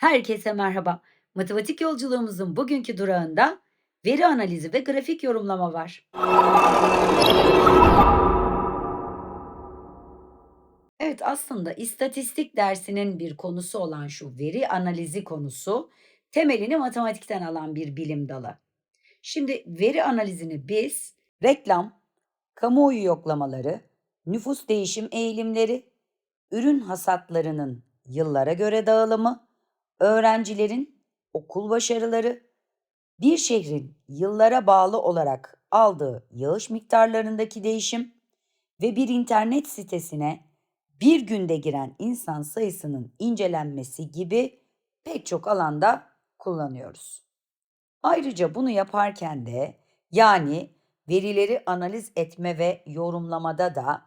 Herkese merhaba. Matematik yolculuğumuzun bugünkü durağında veri analizi ve grafik yorumlama var. Evet, aslında istatistik dersinin bir konusu olan şu veri analizi konusu temelini matematikten alan bir bilim dalı. Şimdi veri analizini biz reklam, kamuoyu yoklamaları, nüfus değişim eğilimleri, ürün hasatlarının yıllara göre dağılımı, öğrencilerin okul başarıları, bir şehrin yıllara bağlı olarak aldığı yağış miktarlarındaki değişim ve bir internet sitesine bir günde giren insan sayısının incelenmesi gibi pek çok alanda kullanıyoruz. Ayrıca bunu yaparken de yani verileri analiz etme ve yorumlamada da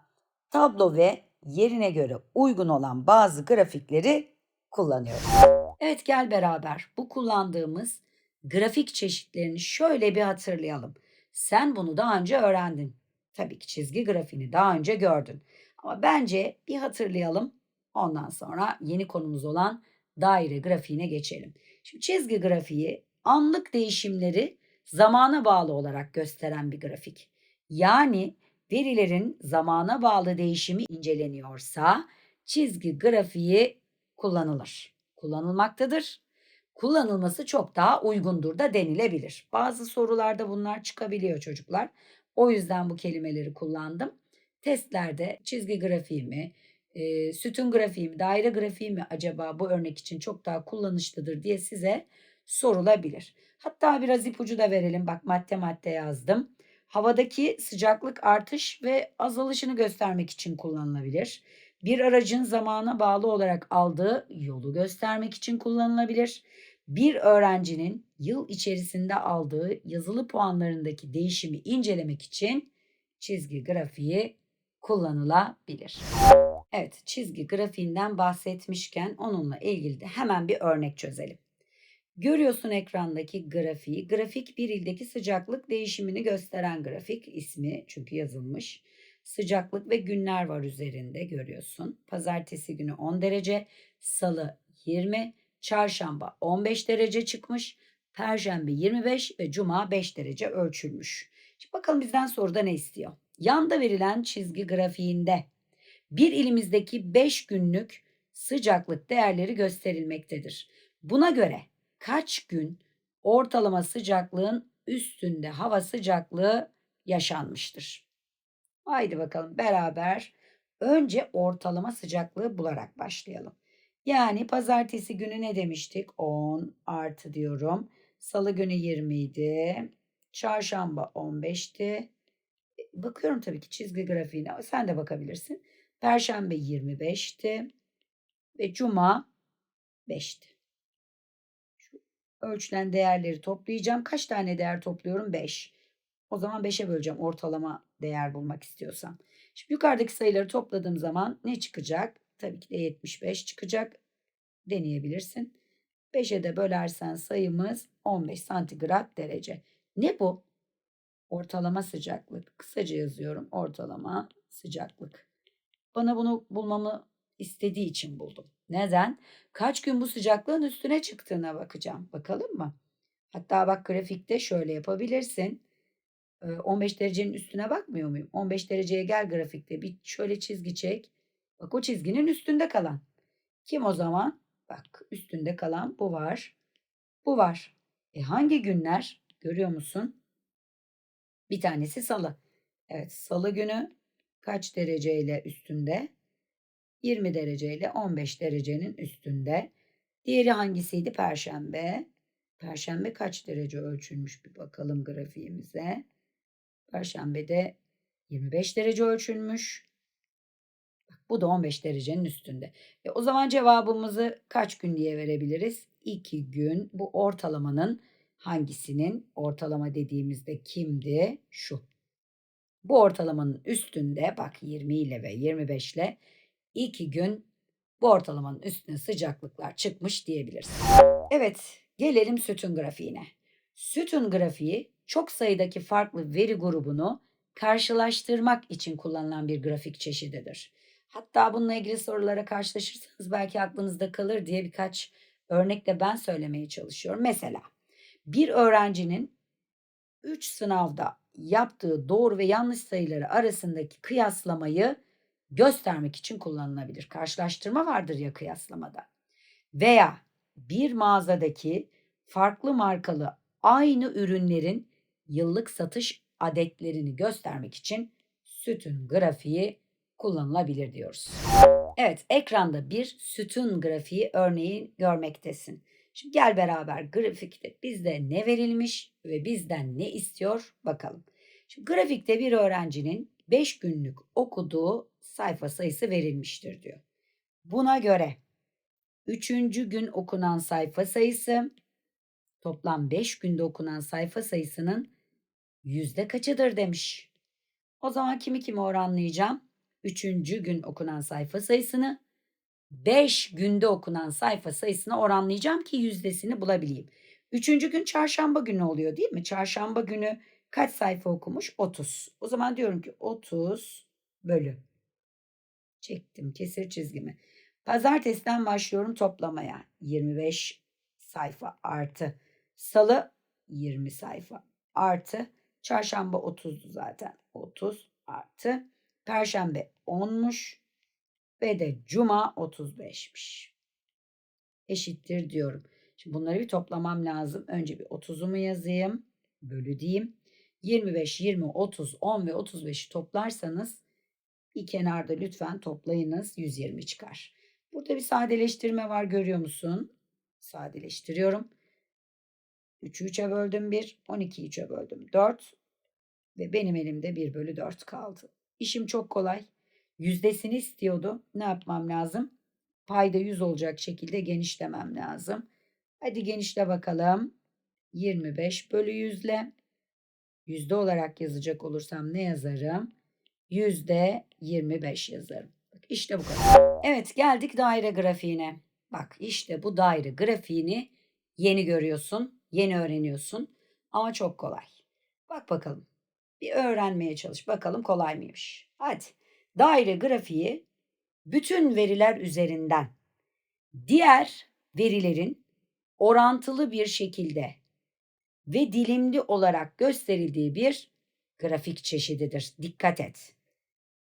tablo ve yerine göre uygun olan bazı grafikleri kullanıyoruz. Evet gel beraber bu kullandığımız grafik çeşitlerini şöyle bir hatırlayalım. Sen bunu daha önce öğrendin. Tabii ki çizgi grafiğini daha önce gördün. Ama bence bir hatırlayalım. Ondan sonra yeni konumuz olan daire grafiğine geçelim. Şimdi çizgi grafiği anlık değişimleri zamana bağlı olarak gösteren bir grafik. Yani verilerin zamana bağlı değişimi inceleniyorsa çizgi grafiği kullanılır. Kullanılmaktadır. Kullanılması çok daha uygundur da denilebilir. Bazı sorularda bunlar çıkabiliyor çocuklar. O yüzden bu kelimeleri kullandım. Testlerde çizgi grafiği mi, e, sütun grafiği mi, daire grafiği mi acaba bu örnek için çok daha kullanışlıdır diye size sorulabilir. Hatta biraz ipucu da verelim. Bak madde madde yazdım. Havadaki sıcaklık artış ve azalışını göstermek için kullanılabilir. Bir aracın zamana bağlı olarak aldığı yolu göstermek için kullanılabilir. Bir öğrencinin yıl içerisinde aldığı yazılı puanlarındaki değişimi incelemek için çizgi grafiği kullanılabilir. Evet, çizgi grafiğinden bahsetmişken onunla ilgili de hemen bir örnek çözelim. Görüyorsun ekrandaki grafiği. Grafik bir ildeki sıcaklık değişimini gösteren grafik ismi çünkü yazılmış. Sıcaklık ve günler var üzerinde görüyorsun. Pazartesi günü 10 derece, salı 20, çarşamba 15 derece çıkmış, perşembe 25 ve cuma 5 derece ölçülmüş. Şimdi bakalım bizden soruda ne istiyor? Yanda verilen çizgi grafiğinde bir ilimizdeki 5 günlük sıcaklık değerleri gösterilmektedir. Buna göre kaç gün ortalama sıcaklığın üstünde hava sıcaklığı yaşanmıştır? Haydi bakalım beraber önce ortalama sıcaklığı bularak başlayalım. Yani pazartesi günü ne demiştik? 10 artı diyorum. Salı günü 20 idi. Çarşamba 15'ti. Bakıyorum tabii ki çizgi grafiğine. Sen de bakabilirsin. Perşembe 25'ti. Ve cuma 5'ti. Şu ölçülen değerleri toplayacağım. Kaç tane değer topluyorum? 5. O zaman 5'e böleceğim ortalama değer bulmak istiyorsam. Şimdi yukarıdaki sayıları topladığım zaman ne çıkacak? Tabii ki de 75 çıkacak. Deneyebilirsin. 5'e de bölersen sayımız 15 santigrat derece. Ne bu? Ortalama sıcaklık. Kısaca yazıyorum. Ortalama sıcaklık. Bana bunu bulmamı istediği için buldum. Neden? Kaç gün bu sıcaklığın üstüne çıktığına bakacağım. Bakalım mı? Hatta bak grafikte şöyle yapabilirsin. 15 derecenin üstüne bakmıyor muyum? 15 dereceye gel grafikte bir şöyle çizgi çek. Bak o çizginin üstünde kalan. Kim o zaman? Bak üstünde kalan bu var. Bu var. E hangi günler? Görüyor musun? Bir tanesi salı. Evet salı günü kaç dereceyle üstünde? 20 dereceyle 15 derecenin üstünde. Diğeri hangisiydi? Perşembe. Perşembe kaç derece ölçülmüş bir bakalım grafiğimize. Perşembede 25 derece ölçülmüş. Bu da 15 derecenin üstünde. E, o zaman cevabımızı kaç gün diye verebiliriz? 2 gün. Bu ortalamanın hangisinin ortalama dediğimizde kimdi? Şu. Bu ortalamanın üstünde bak 20 ile ve 25 ile 2 gün bu ortalamanın üstüne sıcaklıklar çıkmış diyebiliriz. Evet, gelelim sütun grafiğine. Sütun grafiği çok sayıdaki farklı veri grubunu karşılaştırmak için kullanılan bir grafik çeşididir. Hatta bununla ilgili sorulara karşılaşırsanız belki aklınızda kalır diye birkaç Örnekte ben söylemeye çalışıyorum. Mesela bir öğrencinin 3 sınavda yaptığı doğru ve yanlış sayıları arasındaki kıyaslamayı göstermek için kullanılabilir. Karşılaştırma vardır ya kıyaslamada. Veya bir mağazadaki farklı markalı aynı ürünlerin yıllık satış adetlerini göstermek için sütun grafiği kullanılabilir diyoruz. Evet, ekranda bir sütun grafiği örneği görmektesin. Şimdi gel beraber grafikte bizde ne verilmiş ve bizden ne istiyor bakalım. Şimdi grafikte bir öğrencinin 5 günlük okuduğu sayfa sayısı verilmiştir diyor. Buna göre 3. gün okunan sayfa sayısı toplam 5 günde okunan sayfa sayısının yüzde kaçıdır demiş. O zaman kimi kime oranlayacağım? 3. gün okunan sayfa sayısını 5 günde okunan sayfa sayısına oranlayacağım ki yüzdesini bulabileyim. Üçüncü gün çarşamba günü oluyor değil mi? Çarşamba günü kaç sayfa okumuş? 30. O zaman diyorum ki 30 bölü. Çektim kesir çizgimi. Pazartesiden başlıyorum toplamaya. 25 sayfa artı. Salı 20 sayfa artı. Çarşamba 30'du zaten. 30 artı. Perşembe 10'muş ve de cuma 35'miş. Eşittir diyorum. Şimdi bunları bir toplamam lazım. Önce bir 30'umu yazayım. Bölü diyeyim. 25, 20, 30, 10 ve 35'i toplarsanız bir kenarda lütfen toplayınız. 120 çıkar. Burada bir sadeleştirme var görüyor musun? Sadeleştiriyorum. 3'ü 3'e böldüm 1, 12'yi 3'e böldüm 4 ve benim elimde 1 bölü 4 kaldı. İşim çok kolay. Yüzdesini istiyordu. Ne yapmam lazım? Payda 100 olacak şekilde genişlemem lazım. Hadi genişle bakalım. 25 bölü 100 ile yüzde olarak yazacak olursam ne yazarım? Yüzde 25 yazarım. İşte bu kadar. Evet geldik daire grafiğine. Bak işte bu daire grafiğini yeni görüyorsun, yeni öğreniyorsun ama çok kolay. Bak bakalım. Bir öğrenmeye çalış. Bakalım kolay mıymış? Hadi. Daire grafiği bütün veriler üzerinden diğer verilerin orantılı bir şekilde ve dilimli olarak gösterildiği bir grafik çeşididir. Dikkat et.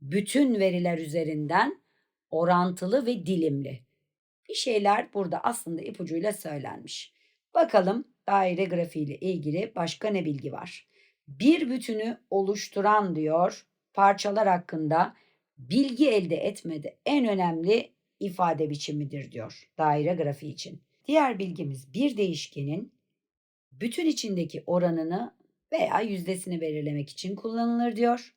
Bütün veriler üzerinden orantılı ve dilimli. Bir şeyler burada aslında ipucuyla söylenmiş. Bakalım daire grafiği ile ilgili başka ne bilgi var? Bir bütünü oluşturan diyor parçalar hakkında bilgi elde etmede en önemli ifade biçimidir diyor daire grafiği için. Diğer bilgimiz bir değişkenin bütün içindeki oranını veya yüzdesini belirlemek için kullanılır diyor.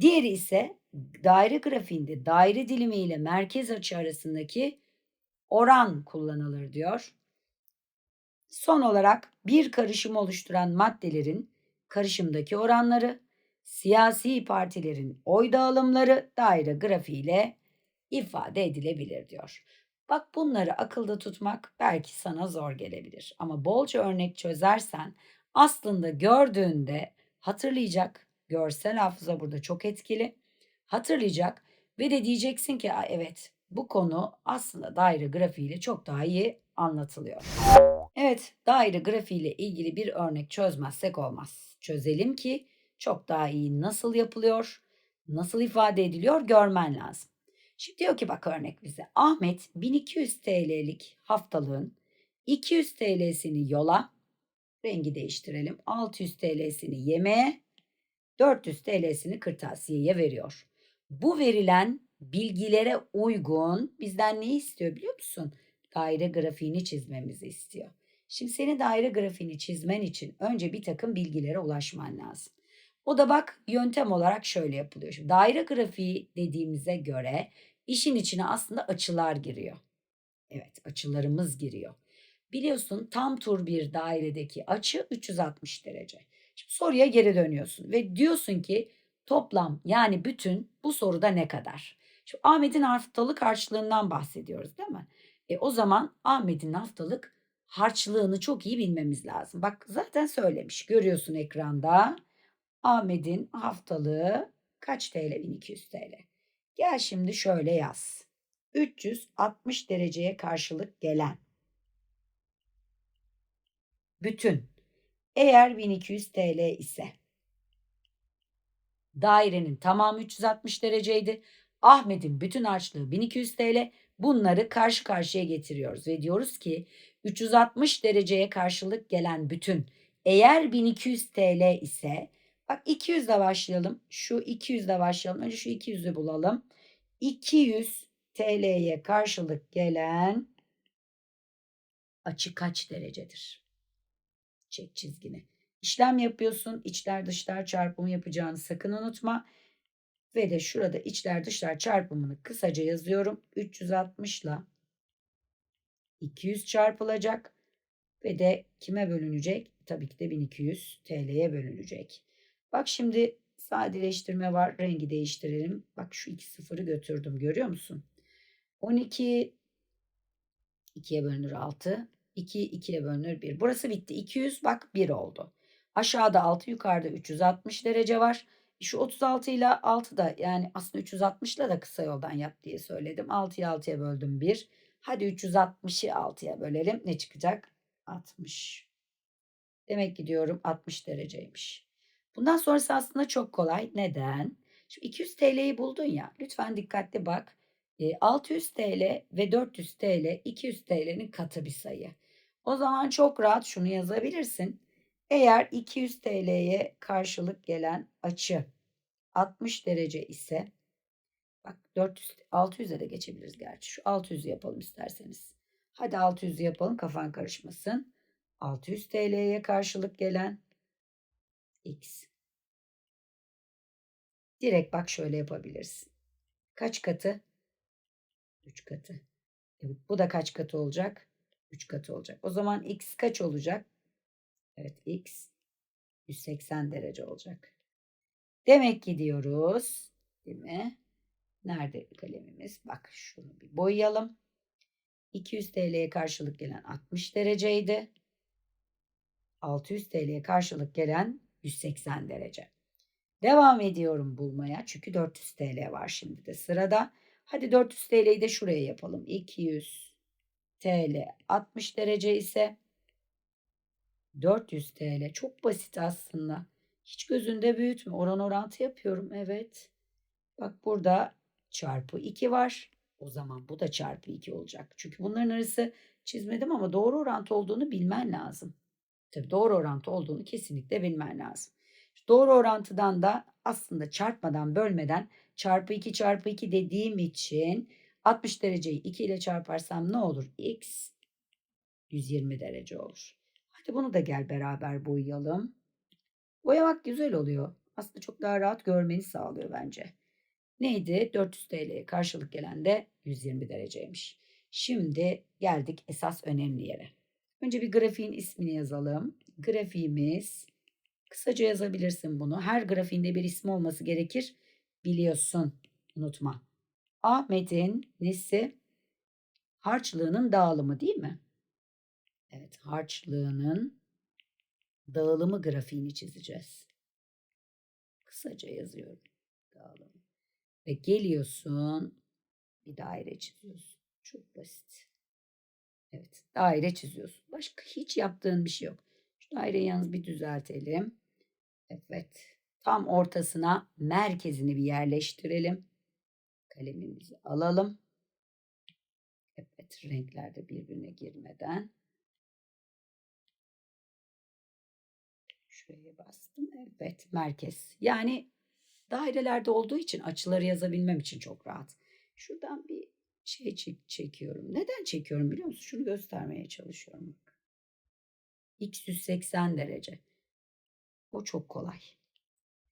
Diğeri ise daire grafiğinde daire dilimi ile merkez açı arasındaki oran kullanılır diyor. Son olarak bir karışım oluşturan maddelerin karışımdaki oranları, siyasi partilerin oy dağılımları daire grafiğiyle ifade edilebilir diyor. Bak bunları akılda tutmak belki sana zor gelebilir ama bolca örnek çözersen aslında gördüğünde hatırlayacak. Görsel hafıza burada çok etkili. Hatırlayacak ve de diyeceksin ki evet bu konu aslında daire grafiğiyle çok daha iyi anlatılıyor. Evet, daire grafiğiyle ilgili bir örnek çözmezsek olmaz. Çözelim ki çok daha iyi nasıl yapılıyor, nasıl ifade ediliyor görmen lazım. Şimdi diyor ki bak örnek bize. Ahmet 1200 TL'lik haftalığın 200 TL'sini yola, rengi değiştirelim. 600 TL'sini yemeğe, 400 TL'sini kırtasiyeye veriyor. Bu verilen bilgilere uygun bizden ne istiyor biliyor musun? Daire grafiğini çizmemizi istiyor. Şimdi senin daire grafiğini çizmen için önce bir takım bilgilere ulaşman lazım. O da bak yöntem olarak şöyle yapılıyor. Şimdi daire grafiği dediğimize göre işin içine aslında açılar giriyor. Evet açılarımız giriyor. Biliyorsun tam tur bir dairedeki açı 360 derece. Şimdi soruya geri dönüyorsun ve diyorsun ki toplam yani bütün bu soruda ne kadar? Şu Ahmet'in haftalık harçlığından bahsediyoruz değil mi? E o zaman Ahmet'in haftalık harçlığını çok iyi bilmemiz lazım. Bak zaten söylemiş. Görüyorsun ekranda. Ahmet'in haftalığı kaç TL? 1200 TL. Gel şimdi şöyle yaz. 360 dereceye karşılık gelen bütün eğer 1200 TL ise dairenin tamamı 360 dereceydi. Ahmet'in bütün harçlığı 1200 TL. Bunları karşı karşıya getiriyoruz ve diyoruz ki 360 dereceye karşılık gelen bütün eğer 1200 TL ise bak 200 ile başlayalım. Şu 200 ile başlayalım. Önce şu 200'ü bulalım. 200 TL'ye karşılık gelen açı kaç derecedir? Çek çizgini. İşlem yapıyorsun. İçler dışlar çarpımı yapacağını sakın unutma. Ve de şurada içler dışlar çarpımını kısaca yazıyorum. 360 ile 200 çarpılacak. Ve de kime bölünecek? Tabii ki de 1200 TL'ye bölünecek. Bak şimdi sadeleştirme var. Rengi değiştirelim. Bak şu iki sıfırı götürdüm. Görüyor musun? 12 2'ye bölünür 6. 2 2'ye bölünür 1. Burası bitti. 200 bak 1 oldu. Aşağıda 6 yukarıda 360 derece var. Şu 36 ile 6 da yani aslında 360 ile de kısa yoldan yap diye söyledim. 6'yı 6'ya böldüm 1. Hadi 360'ı 6'ya bölelim. Ne çıkacak? 60. Demek ki diyorum 60 dereceymiş. Bundan sonrası aslında çok kolay. Neden? Şimdi 200 TL'yi buldun ya. Lütfen dikkatli bak. 600 TL ve 400 TL 200 TL'nin katı bir sayı. O zaman çok rahat şunu yazabilirsin. Eğer 200 TL'ye karşılık gelen açı 60 derece ise bak 400 600'e de geçebiliriz gerçi. Şu 600'ü yapalım isterseniz. Hadi 600'ü yapalım kafan karışmasın. 600 TL'ye karşılık gelen x. Direkt bak şöyle yapabilirsin. Kaç katı? 3 katı. Evet, bu da kaç katı olacak? 3 katı olacak. O zaman x kaç olacak? Evet x 180 derece olacak. Demek ki diyoruz. Değil mi? Nerede kalemimiz? Bak şunu bir boyayalım. 200 TL'ye karşılık gelen 60 dereceydi. 600 TL'ye karşılık gelen 180 derece. Devam ediyorum bulmaya. Çünkü 400 TL var şimdi de sırada. Hadi 400 TL'yi de şuraya yapalım. 200 TL 60 derece ise 400 TL. Çok basit aslında. Hiç gözünde büyütme. Oran orantı yapıyorum. Evet. Bak burada çarpı 2 var. O zaman bu da çarpı 2 olacak. Çünkü bunların arası çizmedim ama doğru orantı olduğunu bilmen lazım. Tabii doğru orantı olduğunu kesinlikle bilmen lazım. Doğru orantıdan da aslında çarpmadan bölmeden çarpı 2 çarpı 2 dediğim için 60 dereceyi 2 ile çarparsam ne olur? X 120 derece olur. Hadi bunu da gel beraber boyayalım. Boyamak güzel oluyor. Aslında çok daha rahat görmeni sağlıyor bence. Neydi? 400 TL'ye karşılık gelen de 120 dereceymiş. Şimdi geldik esas önemli yere. Önce bir grafiğin ismini yazalım. Grafiğimiz kısaca yazabilirsin bunu. Her grafiğinde bir ismi olması gerekir. Biliyorsun. Unutma. Ahmet'in nesi? Harçlığının dağılımı değil mi? Evet, harçlığının dağılımı grafiğini çizeceğiz. Kısaca yazıyorum. Dağılım. Ve geliyorsun bir daire çiziyorsun. Çok basit. Evet, daire çiziyorsun. Başka hiç yaptığın bir şey yok. Şu daireyi yalnız bir düzeltelim. Evet. Tam ortasına merkezini bir yerleştirelim. Kalemimizi alalım. Evet, renkler de birbirine girmeden. Şuraya bastım. Evet, merkez. Yani dairelerde olduğu için açıları yazabilmem için çok rahat. Şuradan bir şey çek çekiyorum. Neden çekiyorum biliyor musun? Şunu göstermeye çalışıyorum. X 180 derece. O çok kolay.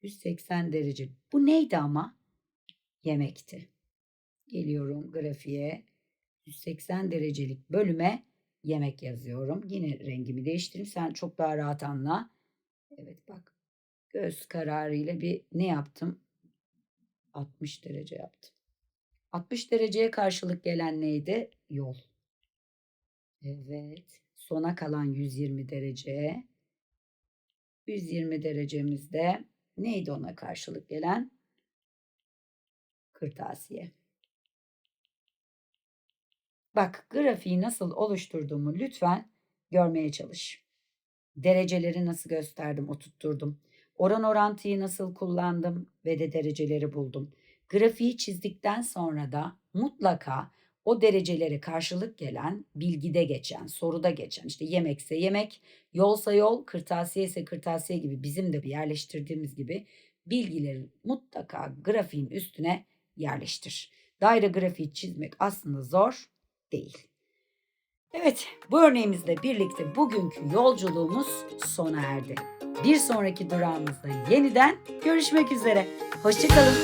180 derece. Bu neydi ama? Yemekti. Geliyorum grafiğe. 180 derecelik bölüme yemek yazıyorum. Yine rengimi değiştireyim. Sen çok daha rahat anla. Evet bak. Göz kararıyla bir ne yaptım? 60 derece yaptım. 60 dereceye karşılık gelen neydi? Yol. Evet. Sona kalan 120 derece. 120 derecemizde neydi ona karşılık gelen? Kırtasiye. Bak grafiği nasıl oluşturduğumu lütfen görmeye çalış. Dereceleri nasıl gösterdim, oturtturdum. Oran orantıyı nasıl kullandım ve de dereceleri buldum. Grafiği çizdikten sonra da mutlaka o derecelere karşılık gelen bilgide geçen, soruda geçen işte yemekse yemek, yolsa yol, kırtasiye ise kırtasiye gibi bizim de bir yerleştirdiğimiz gibi bilgileri mutlaka grafiğin üstüne yerleştir. Daire grafiği çizmek aslında zor değil. Evet, bu örneğimizle birlikte bugünkü yolculuğumuz sona erdi. Bir sonraki durağımızda yeniden görüşmek üzere. Hoşçakalın.